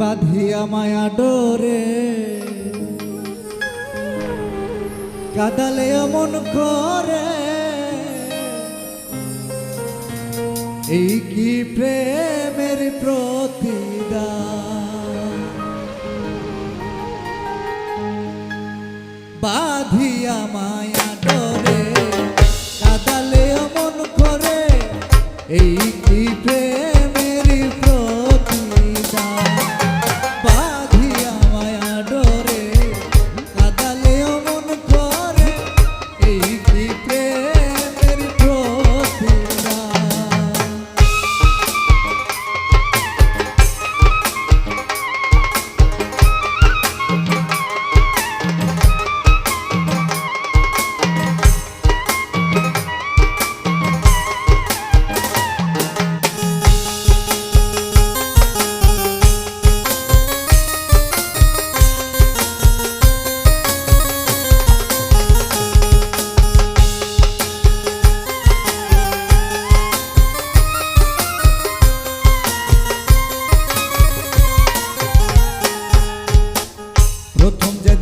বাঁধিয়া মায়া ডোরে। কাদালে মন করে। এই কি প্রেমের প্রতিদান বাঁধিয়া মায়া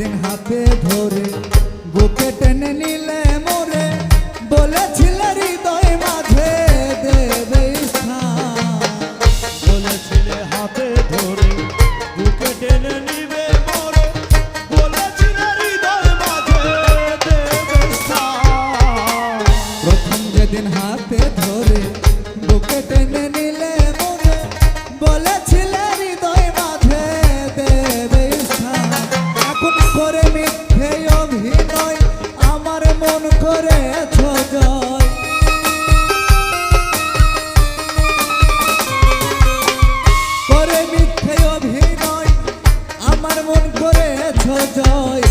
যেদিন হাতে ধরে, বুকে টেনে নিলে মোরে, বলেছিলে হৃদয় মাঝে দেবে বলেছিলে হাতে ধরে, বুকে টেনে নিবে মরে, বলেছিলে হৃদয় মাঝে দেবে প্রথম যেদিন হাতে করে মিথ্যে অভিনয় আমার মন করেছ জয়। করে মিথ্যে অভিনয় আমার মন করেছ জয়।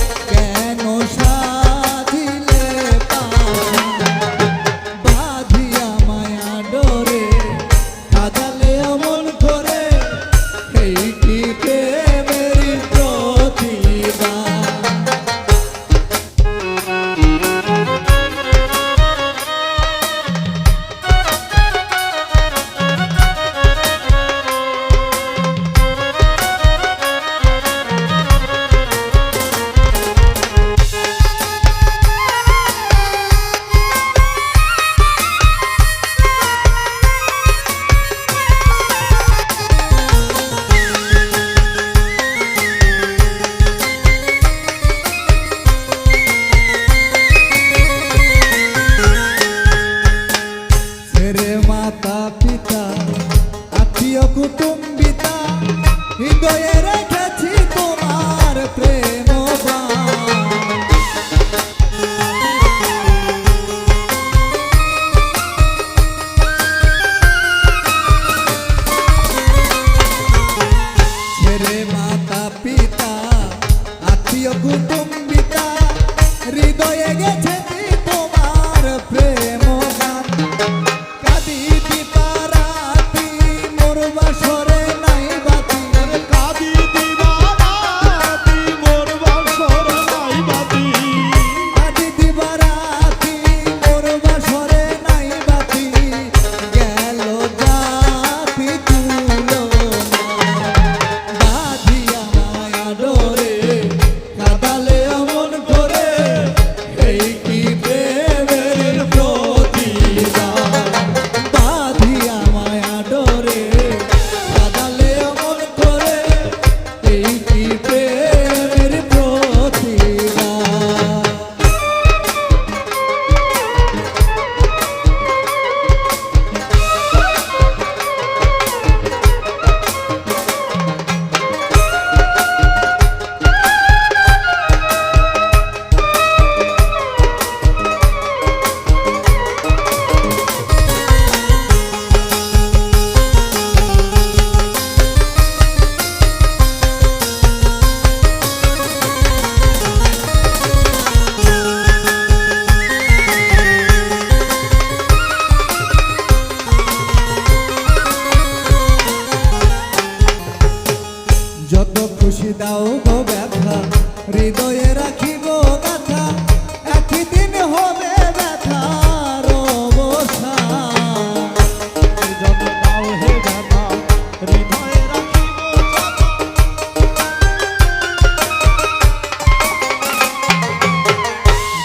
দাও গো ব্যথা, হৃদয়ে রাখি গো ব্যথা একই দিন হবে ব্যথার যত দাও হে ব্যথা, হৃদয়ে রাখি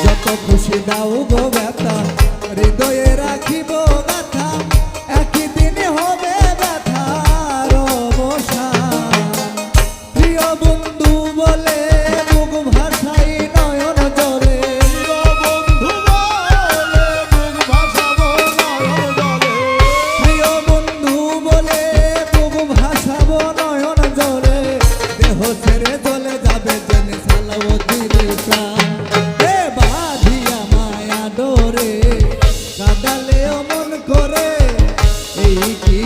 যত খুশি দাও গো ব্যথা, হৃদয়ে রাখি বন্ধু বলে মুখ ভাষাই নয়ন জলে। বন্ধু চলে যাবে জেনে সালাও মায়া ডোরে কাদালে অমন করে, এই কি